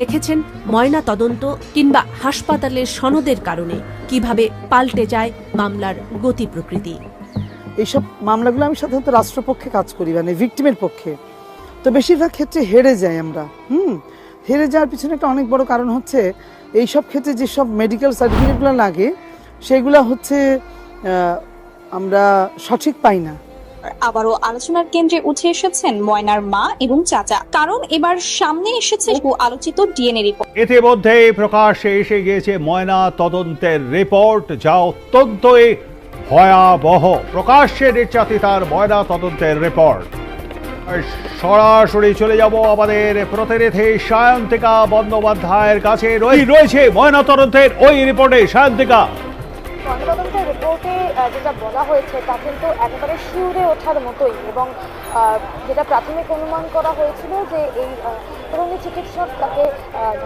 দেখেছেন ময়না তদন্ত কিংবা হাসপাতালের সনদের কারণে কীভাবে পাল্টে যায় মামলার গতি প্রকৃতি। এইসব মামলাগুলো আমি সাধারণত রাষ্ট্রপক্ষে কাজ করি মানে ভিকটিমের পক্ষে। তো বেশিরভাগ ক্ষেত্রে হেরে যাই আমরা, হুম? হেরে যাওয়ার পিছনে একটা অনেক বড় কারণ হচ্ছে এই সব ক্ষেত্রে যেসব মেডিকেল সার্টিফিকেটগুলো লাগে, সেগুলো হচ্ছে আমরা সঠিক পাই না। আবারও আলোচনার কেন্দ্রে উঠে এসেছেন ময়নার মা এবং চাচা। কারণ এবার সামনে এসেছে বহু আলোচিত ডিএনএ রিপোর্ট। ইতিমধ্যেই প্রকাশ্যে এসে গিয়েছে ময়না তদন্তের রিপোর্ট যা অত্যন্তই ভয়াবহ। প্রকাশ্যে নির্যাতিতার ময়না তদন্তের রিপোর্ট। সরাসরি চলে যাব আমাদের প্রতিনিধি সায়ন্তিকা বন্দ্যোপাধ্যায়ের কাছে। রয়ে- রয়েছে ময়না তদন্তের ওই রিপোর্টে। সায়ন্তিকা। রিপোর্টে যেটা বলা হয়েছে তা কিন্তু একেবারে শিউরে ওঠার মতোই এবং যেটা প্রাথমিক অনুমান করা হয়েছিল যে এই আহ, তরুণী চিকিৎসক তাকে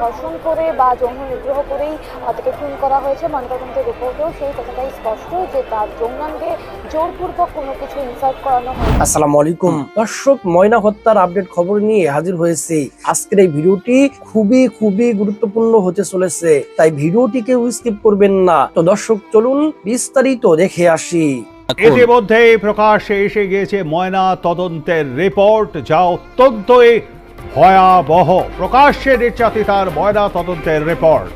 ধর্ষণ করে বা যৌন নিগ্রহ করেই তাকে খুন করা হয়েছে। ময়নাতদন্তের রিপোর্টেও সেই কথাটাই স্পষ্ট যে তার যৌনাঙ্গে জোরপূর্বক কোনো কিছু ইনসার্ট করানো হয়েছে আসসালামু আলাইকুম। দর্শক ময়না হত্যার আপডেট খবর নিয়ে হাজির হয়েছে। আজকের এই ভিডিওটি খুবই খুবই গুরুত্বপূর্ণ হতে চলেছে তাই ভিডিওটিকে স্কিপ করবেন না। তো দর্শক চলুন বিস্তারিত দেখে আসি। ইতিমধ্যেই প্রকাশ্যে এসে গিয়েছে ময়না তদন্তের রিপোর্ট যা অত্যন্তই ভয়াবহ প্রকাশ্যে নির্যাতিতার ময়না তদন্তের রিপোর্ট।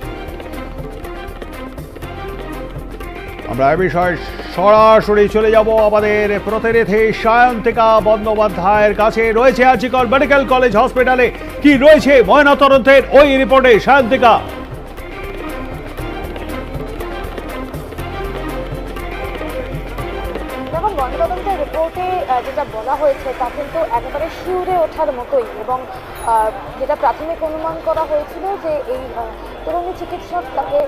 আমরা এ বিষয়ে সরাসরি চলে যাব। আমাদের প্রতিনিধি সায়ন্তিকা বন্দ্যোপাধ্যায়ের কাছে রয়েছে আজিকর মেডিকেল কলেজ হসপিটালে। কি রয়েছে ময়না তদন্তের? ওই রিপোর্টে সায়ন্তিকা। রিপোর্টে যেটা বলা হয়েছে তা কিন্তু একেবারে শিউরে ওঠার মতোই এবং যেটা প্রাথমিক অনুমান করা হয়েছিল যে এই তরুণী চিকিৎসক তাকে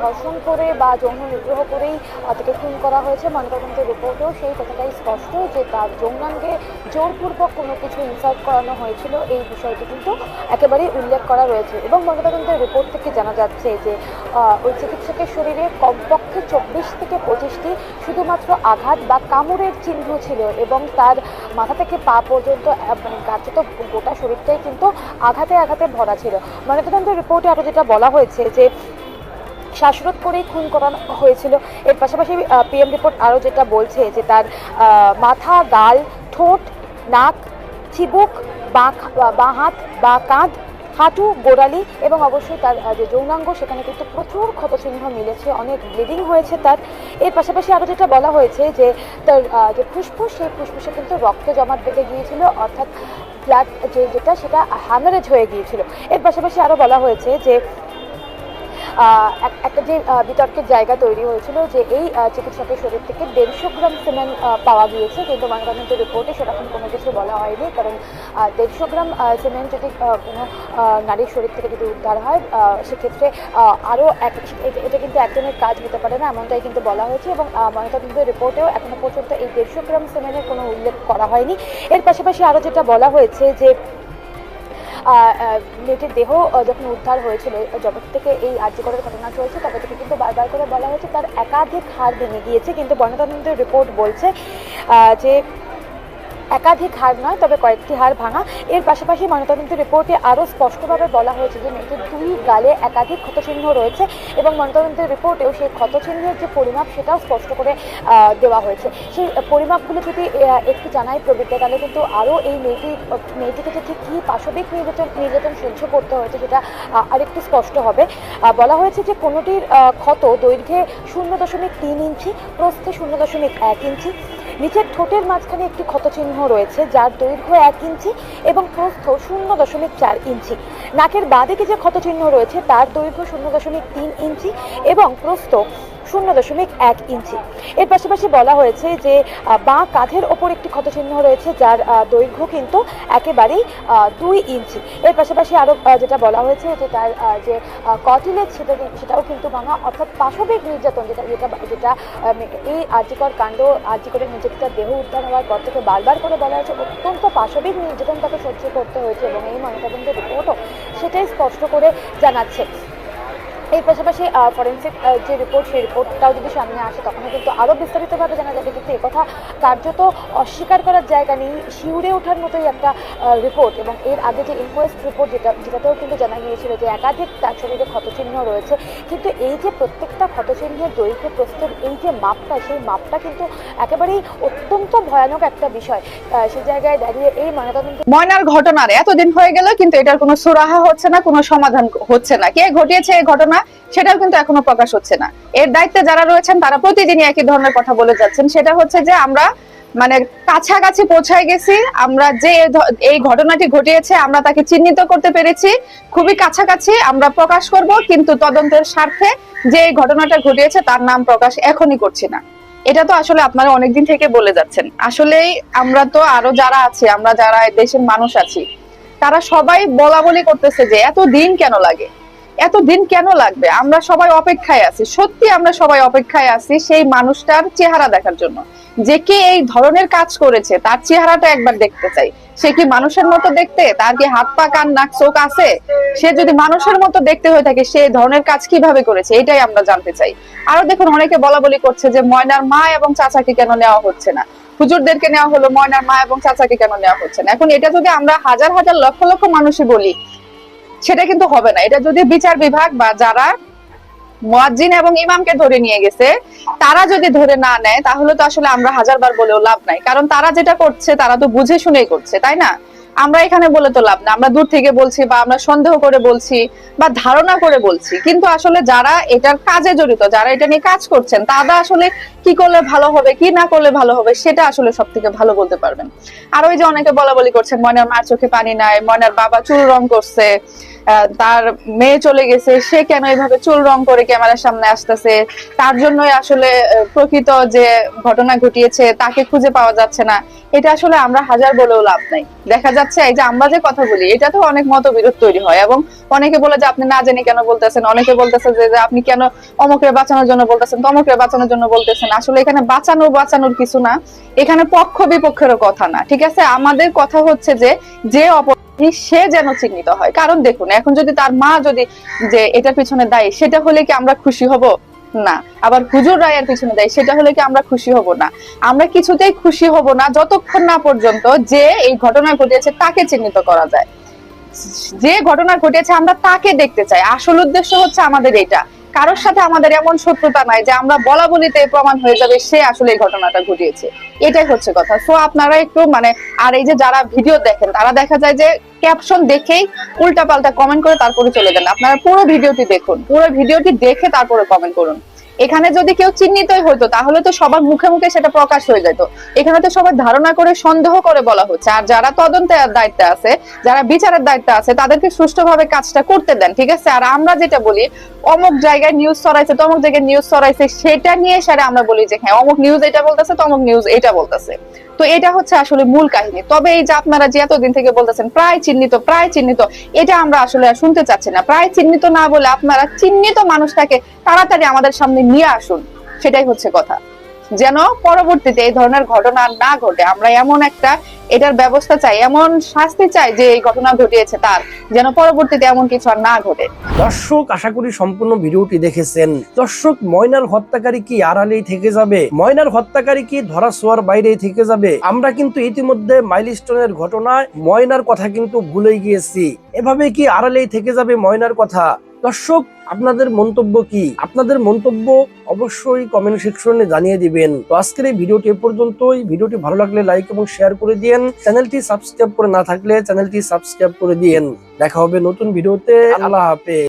ধর্ষণ করে বা যৌন নিগ্রহ করেই তাকে খুন করা হয়েছে। ময়নাতদন্তের রিপোর্টেও সেই কথাটাই স্পষ্ট যে তার যৌনাঙ্গে জোরপূর্বক কোনো কিছু ইনসার্ট করানো হয়েছিল। এই বিষয়টি কিন্তু একেবারেই উল্লেখ করা রয়েছে। এবং ময়নাতদন্তের রিপোর্ট থেকে জানা যাচ্ছে যে ওই চিকিৎসকের শরীরে কমপক্ষে চব্বিশ থেকে পঁচিশটি শুধুমাত্র আঘাত বা কামড়ের চিহ্ন ছিল এবং তার মাথা থেকে পা পর্যন্ত আহ, মানে গোটা শরীরটাই কিন্তু আঘাতে আঘাতে ভরা ছিল। ময়নাতদন্তের রিপোর্টে আরও যেটা বলা হয়েছে যে, শ্বাসরোধ করেই খুন করানো হয়েছিল। এর পাশাপাশি পিএম রিপোর্ট আরও যেটা বলছে যে, তার মাথা, গাল, ঠোঁট, নাক, চিবুক বাঁ হাত, বা কাঁধ, হাঁটু, গোড়ালি এবং অবশ্যই তার যে যৌনাঙ্গ, সেখানে কিন্তু প্রচুর ক্ষতচিহ্ন মিলেছে, অনেক ব্লিডিং হয়েছে তার। এর পাশাপাশি আরও যেটা বলা হয়েছে যে, তার যে ফুসফুস, সেই ফুসফুসে কিন্তু রক্ত জমাট বেঁধে গিয়েছিল, অর্থাৎ ব্লাড যে যেটা সেটা হ্যামারেজ হয়ে গিয়েছিল। এর পাশাপাশি আরও বলা হয়েছে যে একটা যে বিতর্কের জায়গা তৈরি হয়েছিল যে এই চিকিৎসকের শরীর থেকে দেড়শো গ্রাম সিমেন্ট পাওয়া গিয়েছে, কিন্তু ময়নাতদন্তের রিপোর্টে সেরকম কোনো কিছু বলা হয়নি, কারণ দেড়শো গ্রাম সিমেন্ট যদি কোনো নারীর শরীর থেকে যদি উদ্ধার হয় সেক্ষেত্রে আরও এক এটা- কিন্তু একজনের কাজ হতে পারে না, এমনটাই কিন্তু বলা হয়েছে এবং ময়নাতদন্তের রিপোর্টেও এখনও পর্যন্ত এই দেড়শো গ্রাম সিমেন্টের কোনো উল্লেখ করা হয়নি। এর পাশাপাশি আরও যেটা বলা হয়েছে যে মেয়েটির দেহ যখন উদ্ধার হয়েছিল যবে থেকে এই আর্যকরের ঘটনা চলছে, তবে থেকে কিন্তু বারবার করে বলা হয়েছে, তার একাধিক হার ভেঙে গিয়েছে, কিন্তু ময়নাতদন্তের রিপোর্ট বলছে যে একাধিক হাড় নয়, তবে কয়েকটি হাড় ভাঙা। এর পাশাপাশি ময়নাতদন্তের রিপোর্টে আরও স্পষ্টভাবে বলা হয়েছে যে মেয়েটির দুই গালে একাধিক ক্ষতচিহ্ন রয়েছে এবং ময়নাতদন্তের রিপোর্টেও সেই ক্ষতচিহ্নের যে পরিমাপ সেটাও স্পষ্ট করে দেওয়া হয়েছে। সেই পরিমাপগুলো যদি একটু জানাই প্রবৃত্তি, তাহলে কিন্তু আরও এই মেয়েটি, মেয়েটিকে যে ঠিক কী পাশবিক নির্যাতন নির্যাতন সহ্য করতে হয়েছে সেটা আরেকটু স্পষ্ট হবে। বলা হয়েছে যে কোনোটির ক্ষত দৈর্ঘ্যে শূন্য দশমিক তিন ইঞ্চি, প্রস্থে শূন্য দশমিক এক ইঞ্চি নিচের ঠোঁটের মাঝখানে একটি ক্ষতচিহ্ন রয়েছে, যার দৈর্ঘ্য এক ইঞ্চি এবং প্রস্থ শূন্য দশমিক চার ইঞ্চি। নাকের বাঁদিকে যে ক্ষতচিহ্ন রয়েছে, তার দৈর্ঘ্য শূন্য দশমিক তিন ইঞ্চি এবং প্রস্থ শূন্য দশমিক এক ইঞ্চি। এর পাশাপাশি বলা হয়েছে যে বাঁ কাঁধের ওপর একটি ক্ষতচিহ্ন রয়েছে, যার দৈর্ঘ্য কিন্তু একেবারেই দুই ইঞ্চি। এর পাশাপাশি আরও যেটা বলা হয়েছে যে তার যে কটিলেজ, সেটা সেটাও কিন্তু ভাঙা, অর্থাৎ পাশবিক নির্যাতন, যেটা যেটা যেটা এই আর্যিকর কাণ্ড, আর্যিকরের নির্যাতিতার দেহ উদ্ধার হওয়ার পর থেকে বারবার করে বলা হয়েছে, অত্যন্ত পাশবিক নির্যাতন তাকে সহ্য করতে হয়েছে এবং এই ময়নাতদন্তের রিপোর্টও সেটাই স্পষ্ট করে জানাচ্ছে। এর পাশাপাশি ফরেন্সিক যে রিপোর্ট সেই রিপোর্টটাও যদি সামনে আসে তখন কিন্তু আরও বিস্তারিতভাবে জানা যাবে। কিন্তু একথা কার্যত অস্বীকার করার জায়গা নেই, শিউরে ওঠার মতোই একটা রিপোর্ট এবং এর আগে যে ইনকোয়েস্ট রিপোর্ট যেটা, যেটাতেও কিন্তু জানা গিয়েছিল যে একাধিক তার শরীরে ক্ষতচিহ্ন রয়েছে, কিন্তু এই যে প্রত্যেকটা ক্ষতচিহ্নের দৈর্ঘ্য প্রস্তুত এই যে মাপটা, সেই মাপটা কিন্তু একেবারেই অত্যন্ত ভয়ানক একটা বিষয়। সে জায়গায় দাঁড়িয়ে এই ময়নাতদন্ত ময়নার ঘটনার এতদিন হয়ে গেল, কিন্তু এটার কোনো সুরাহা হচ্ছে না, কোনো সমাধান হচ্ছে না। কে ঘটিয়েছে এই ঘটনা? সেটাও কিন্তু এখনও প্রকাশ হচ্ছে না। এর দায়িত্বে যারা রয়েছেন, তারা প্রতিদিনই একই ধরনের কথা বলে যাচ্ছেন। সেটা হচ্ছে যে আমরা মানে কাছাকাছি পৌঁছায় গেছি, আমরা যে এই ঘটনাটি ঘটিয়েছে, আমরা তাকে চিহ্নিত করতে পেরেছি। খুবই কাছাকাছি আমরা প্রকাশ করব, কিন্তু তদন্তের স্বার্থে যে এই ঘটনাটা ঘটিয়েছে, তার নাম প্রকাশ এখনই করছি না। এটা তো আসলে আপনারা অনেকদিন থেকে বলে যাচ্ছেন। আসলেই আমরা তো আরও যারা আছি, আমরা যারা দেশের মানুষ আছি, তারা সবাই বলা বলি করতেছে যে এত দিন কেন লাগে? এত দিন কেন লাগবে? আমরা সবাই অপেক্ষায় আছি। সত্যি আমরা সবাই অপেক্ষায় আছি সেই মানুষটার চেহারা দেখার জন্য। যে কে এই ধরনের কাজ করেছে, তার চেহারাটা একবার দেখতে চাই। সে কি মানুষের মতো দেখতে? তার কি হাত পা, কান, নাক, চোখ আছে? সে যদি মানুষের মতো দেখতে হয়ে থাকে, সে ধরনের কাজ কীভাবে করেছে? এটাই আমরা জানতে চাই। আরও দেখুন, অনেকে বলা বলি করছে যে ময়নার মা এবং চাচাকে কেন নেওয়া হচ্ছে না? হুজুরদেরকে নেওয়া হলো ময়নার মা এবং চাচাকে কেন নেওয়া হচ্ছে না? এখন এটা যদি আমরা হাজার হাজার লক্ষ লক্ষ মানুষই বলি সেটা কিন্তু হবে না। এটা যদি বিচার বিভাগ বা যারা মুয়াজ্জিন এবং ইমামকে ধরে নিয়ে গেছে, তারা যদি ধরে না নেয়, তাহলে তো আসলে আমরা হাজারবার বলেও লাভ নাই। কারণ তারা যেটা করছে, তারা তো বুঝে শুনেই করছে, তাই না? আমরা এখানে বলে তো লাভ না। আমরা দূর থেকে বলছি বা আমরা সন্দেহ করে বলছি বা ধারণা করে বলছি। কিন্তু আসলে যারা এটার কাজে জড়িত, যারা এটা নিয়ে কাজ করছেন, তারা আসলে কি করলে ভালো হবে, কি না করলে ভালো হবে, সেটা আসলে সব থেকে ভালো বলতে পারবেন। আর ওই যে অনেকে বলা বলি করছেন, ময়নার মার চোখে পানি নাই, ময়নার বাবা চুল রং করছে তার মেয়ে চলে গেছে, সে কেন এইভাবে চুল রং করে ক্যামেরার সামনে আসতেছে? তার জন্যই আসলে প্রকৃত যে ঘটনা ঘটিয়েছে, তাকে খুঁজে পাওয়া যাচ্ছে না। এটা আসলে আমরা হাজার বলেও লাভ নাই। দেখা যাচ্ছে, এই যে আমরা যে কথা বলি, এটা তো অনেক মতবিরোধ তৈরি হয় এবং অনেকে বলে যে, আপনি না জেনে কেন বলতেছেন? অনেকে বলতেছে যে আপনি কেন অমুকরে বাঁচানোর জন্য বলতেছেন, তমুকরে বাঁচানোর জন্য বলতেছেন? আসলে এখানে বাঁচানো, বাঁচানোর কিছু না। এখানে পক্ষ বিপক্ষেরও কথা না, ঠিক আছে? আমাদের কথা হচ্ছে যে যে অপরাধী সে যেন চিহ্নিত হয়। কারণ দেখুন, এখন যদি তার মা যদি যে এটার পিছনে দায়ী, সেটা হলে কি আমরা খুশি হব? না। আবার হুজুর রায়ের পিছনে দেয়, সেটা হলে কি আমরা খুশি হব না? আমরা কিছুতেই খুশি হব না যতক্ষণ না পর্যন্ত যে এই ঘটনা ঘটিয়েছে তাকে চিহ্নিত করা যায়। যে ঘটনা ঘটেছে আমরা তাকে দেখতে চাই। আসল উদ্দেশ্য হচ্ছে আমাদের এটা। কারোর সাথে আমাদের এমন শত্রুতা নাই যে আমরা বলা বলিতে প্রমাণ হয়ে যাবে সে আসলে এই ঘটনাটা ঘটিয়েছে। এটাই হচ্ছে কথা। সো আপনারা একটু মানে আর এই যে যারা ভিডিও দেখেন, তারা দেখা যায় যে ক্যাপশন দেখেই উল্টা পাল্টা কমেন্ট করে তারপরে চলে যান। আপনারা পুরো ভিডিওটি দেখুন। পুরো ভিডিওটি দেখে তারপরে কমেন্ট করুন। এখানে যদি কেউ চিহ্নিতই হতো তাহলে তো সবার মুখে মুখে সেটা প্রকাশ হয়ে যেত। এখানে তো সবাই ধারণা করে, সন্দেহ করে বলা হচ্ছে। আর যারা তদন্তের দায়িত্বে আছে, যারা বিচারের দায়িত্বে আছে, তাদেরকে সুষ্ঠুভাবে কাজটা করতে দেন, ঠিক আছে? আর আমরা যেটা বলি অমুক জায়গায় নিউজ ছড়াইছে, তমুক জায়গায় নিউজ ছড়াইছে, সেটা নিয়ে সারে আমরা বলি যে হ্যাঁ অমুক নিউজ এটা বলতেছে, তমুক নিউজ এটা বলতেছে। তো এটা হচ্ছে আসলে মূল কাহিনী। তবে এই যে আপনারা যে এতদিন থেকে বলতেছেন, প্রায় চিহ্নিত প্রায় চিহ্নিত, এটা আমরা আসলে শুনতে চাচ্ছি না। প্রায় চিহ্নিত না বলে আপনারা চিহ্নিত মানুষটাকে তাড়াতাড়ি আমাদের সামনে নিয়ে আসুন, সেটাই হচ্ছে কথা। যেন পরবর্তীতে এই ধরনের ঘটনা না ঘটে। আমরা এমন একটা এটার ব্যবস্থা চাই, এমন শাস্তি চাই যে এই ঘটনা ঘটিয়েছে তার, যেন পরবর্তীতে এমন কিছু আর না ঘটে। দর্শক, আশা করি সম্পূর্ণ ভিডিওটি দেখেছেন। দর্শক, ময়নার হত্যাকারী কি আড়ালেই থেকে যাবে? ময়নার হত্যাকারী কি ধরা ছোঁয়ার বাইরেই থেকে যাবে? আমরা কিন্তু ইতিমধ্যে মাইলস্টোনের ঘটনায় ময়নার কথা কিন্তু ভুলে গিয়েছি। এভাবে কি আড়ালেই থেকে যাবে ময়নার কথা? দর্শক আপনাদের মন্তব্য কি? আপনাদের মন্তব্য অবশ্যই কমেন্ট সেকশনে জানিয়ে দিবেন। তো আজকের এই ভিডিওটি এ পর্যন্তই। ভিডিওটি ভালো লাগলে লাইক এবং শেয়ার করে দিয়েন। চ্যানেলটি সাবস্ক্রাইব করে না থাকলে চ্যানেলটি সাবস্ক্রাইব করে দিয়েন। দেখা হবে নতুন ভিডিওতে। আল্লাহ হাফেজ।